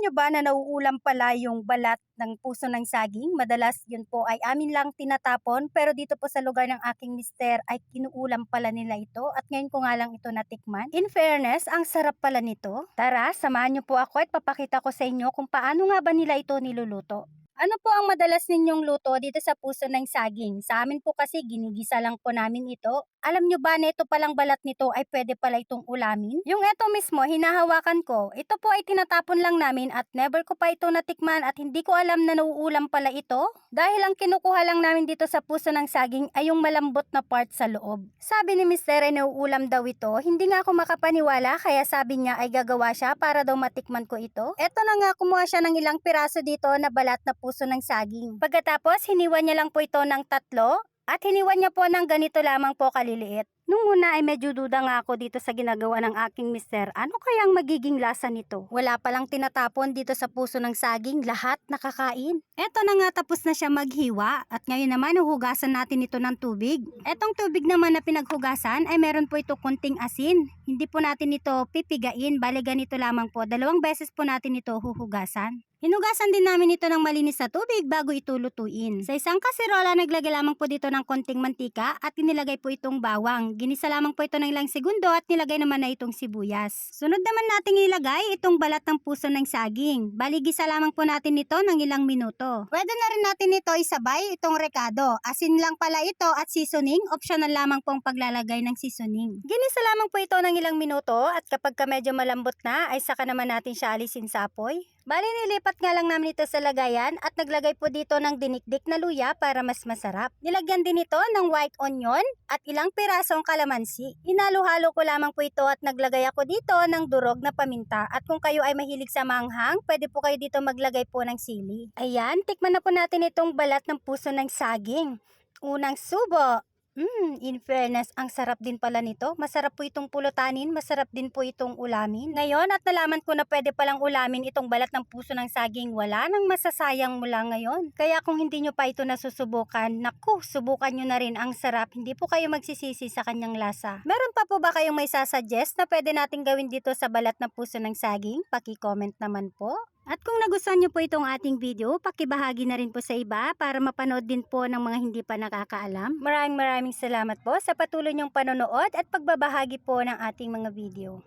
nyo ba na nauulam pala yung balat ng puso ng saging? Madalas yun po ay amin lang tinatapon pero dito po sa lugar ng aking mister ay kinuulam pala nila ito at ngayon ko nga lang ito natikman. In fairness, ang sarap pala nito. Tara, samahan nyo po ako at papakita ko sa inyo kung paano nga ba nila ito niluluto. Ano po ang madalas ninyong luto dito sa puso ng saging? Sa amin po kasi ginigisa lang po namin ito. Alam nyo ba na ito palang balat nito ay pwede pala itong ulamin? Yung ito mismo, hinahawakan ko. Ito po ay tinatapon lang namin at never ko pa ito natikman at hindi ko alam na nauulam pala ito. Dahil ang kinukuha lang namin dito sa puso ng saging ay yung malambot na part sa loob. Sabi ni Mr. ay nauulam daw ito. Hindi nga ako makapaniwala kaya sabi niya ay gagawa siya para daw matikman ko ito. Eto na nga kumuha siya ng ilang piraso dito na balat na puso ng saging. Pagkatapos, hiniwa niya lang po ito ng tatlo at hiniwan niya po ng ganito lamang po kaliliit. Nung una ay medyo duda nga ako dito sa ginagawa ng aking mister. Ano kayang magiging lasa nito? Wala palang tinatapon dito sa puso ng saging, lahat nakakain. Eto na nga tapos na siya maghiwa at ngayon naman huhugasan natin ito ng tubig. Etong tubig naman na pinaghugasan ay meron po ito kunting asin. Hindi po natin ito pipigain, bali ganito lamang po. Dalawang beses po natin ito huhugasan. Hinugasan din namin ito ng malinis na tubig bago ito lutuin. Sa isang kasirola, naglagay lamang po dito ng konting mantika at inilagay po itong bawang. Ginisa lamang po ito ng ilang segundo at nilagay naman na itong sibuyas. Sunod naman nating ilagay itong balat ng puso ng saging. Baligisa lamang po natin ito ng ilang minuto. Pwede na rin natin ito isabay itong rekado. Asin lang pala ito at seasoning. Optional lamang pong paglalagay ng seasoning. Ginisa lamang po ito ng ilang minuto at kapag ka medyo malambot na ay saka naman natin siya alisin sa apoy. Bali nilipat nga lang namin ito sa lagayan at naglagay po dito ng dinikdik na luya para mas masarap. Nilagyan din ito ng white onion at ilang pirasong kalamansi. Hinalo-halo ko lamang po ito at naglagay ako dito ng durog na paminta. At kung kayo ay mahilig sa manghang, pwede po kayo dito maglagay po ng sili. Ayan, tikman na po natin itong balat ng puso ng saging. Unang subo. Mm, in fairness, ang sarap din pala nito. Masarap po itong pulutanin, masarap din po itong ulamin. Ngayon at nalaman ko na pwede palang ulamin itong balat ng puso ng saging, wala nang masasayang mula ngayon. Kaya kung hindi nyo pa ito nasusubukan, naku, subukan nyo na rin ang sarap. Hindi po kayo magsisisi sa kanyang lasa. Meron pa po ba kayong may sasuggest na pwede natin gawin dito sa balat ng puso ng saging? Paki-comment naman po. At kung nagustuhan niyo po itong ating video, pakibahagi na rin po sa iba para mapanood din po ng mga hindi pa nakakaalam. Maraming maraming salamat po sa patuloy niyong panonood at pagbabahagi po ng ating mga video.